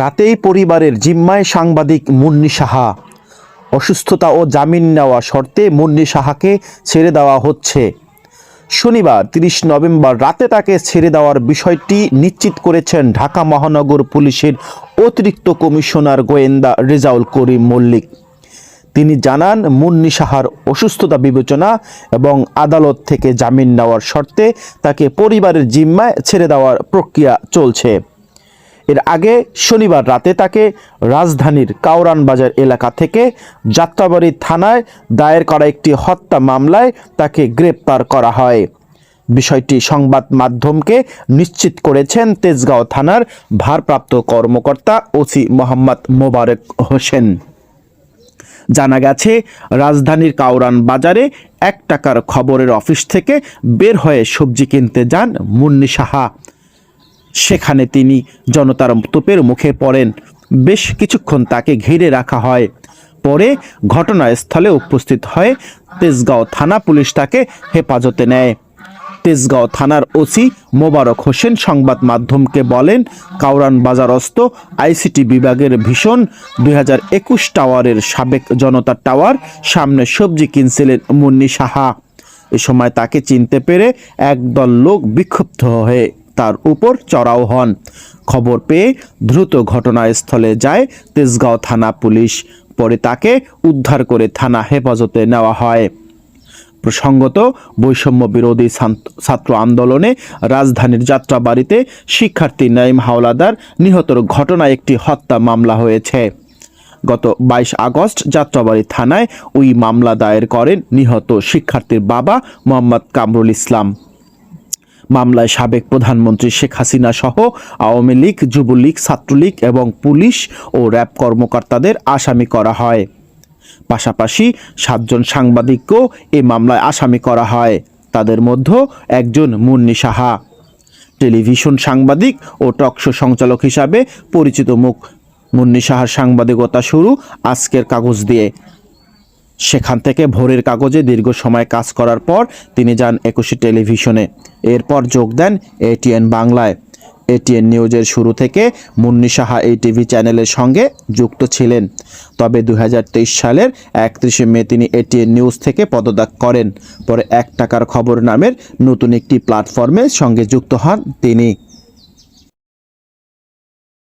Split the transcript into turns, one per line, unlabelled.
রাতেই পরিবারের জিম্মায় সাংবাদিক মুন্নি সাহা অসুস্থতা ও জামিন নেওয়া শর্তে মুন্নি সাহাকে ছেড়ে দেওয়া হচ্ছে শনিবার তিরিশ নভেম্বর রাতে তাকে ছেড়ে দেওয়ার বিষয়টি নিশ্চিত করেছেন ঢাকা মহানগর পুলিশের অতিরিক্ত কমিশনার গোয়েন্দা রেজাউল করিম মল্লিক তিনি জানান মুন্নি সাহার অসুস্থতা বিবেচনা এবং আদালত থেকে জামিন নেওয়ার শর্তে তাকে পরিবারের জিম্মায় ছেড়ে দেওয়ার প্রক্রিয়া চলছে এর আগে শনিবার রাতে তাকে রাজধানীর কাউরান বাজার এলাকা থেকে যাত্রাবাড়ি থানায় দায়ের করা একটি হত্যা মামলায় তাকে গ্রেপ্তার করা হয় বিষয়টি সংবাদ মাধ্যমকে নিশ্চিত করেছেন তেজগাঁও থানার ভারপ্রাপ্ত কর্মকর্তা ওসি মোহাম্মদ মোবারক হোসেন জানা গেছে রাজধানীর কাউরান বাজারে এক টাকার খবরের অফিস থেকে বের হয়ে সবজি কিনতে যান মুন্নি সাহা সেখানে তিনি জনতার তোপের মুখে পড়েন বেশ কিছুক্ষণ তাকে ঘিরে রাখা হয় পরে ঘটনাস্থলে উপস্থিত হয়ে তেজগাঁও থানা পুলিশ তাকে হেফাজতে নেয় তেজগাঁও থানার ওসি মোবারক হোসেন সংবাদ মাধ্যমকে বলেন কাউরান বাজারস্থ আইসিটি বিভাগের ভীষণ দুই টাওয়ারের সাবেক জনতা টাওয়ার সামনে সবজি কিনছিলেন মুন্নি সাহা এ সময় তাকে চিনতে পেরে একদল লোক বিক্ষুব্ধ হয়ে তার উপর চড়াও হন খবর পেয়ে দ্রুত ঘটনাস্থলে যায় তেজগাঁও থানা পুলিশ পরে তাকে উদ্ধার করে থানা হেফাজতে নেওয়া হয় প্রসঙ্গত বৈষম্য বিরোধী ছাত্র আন্দোলনে রাজধানীর যাত্রাবাড়িতে শিক্ষার্থী নাইম হাওলাদার নিহতর ঘটনায় একটি হত্যা মামলা হয়েছে গত বাইশ আগস্ট যাত্রাবাড়ি থানায় ওই মামলা দায়ের করেন নিহত শিক্ষার্থীর বাবা মোহাম্মদ কামরুল ইসলাম মামলায় সাবেক প্রধানমন্ত্রী শেখ হাসিনা সহ আওয়ামী লীগ যুবলীগ ছাত্রলীগ এবং পুলিশ ও র্যাব কর্মকর্তাদের আসামি করা হয় পাশাপাশি সাতজন সাংবাদিককেও এ মামলায় আসামি করা হয় তাদের মধ্যে একজন মুন্নি সাহা টেলিভিশন সাংবাদিক ও টকশো সঞ্চালক হিসাবে পরিচিত মুখ মুন্নি সাহার সাংবাদিকতা শুরু আজকের কাগজ দিয়ে সেখান থেকে ভোরের কাগজে দীর্ঘ সময় কাজ করার পর তিনি যান একুশে টেলিভিশনে এরপর যোগ দেন এটিএন বাংলায় এটিএন নিউজের শুরু থেকে মুন্নি সাহা এই টিভি চ্যানেলের সঙ্গে যুক্ত ছিলেন তবে দু সালের একত্রিশে মে তিনি এটিএন নিউজ থেকে পদত্যাগ করেন পরে এক টাকার খবর নামের নতুন একটি প্ল্যাটফর্মের সঙ্গে যুক্ত হন তিনি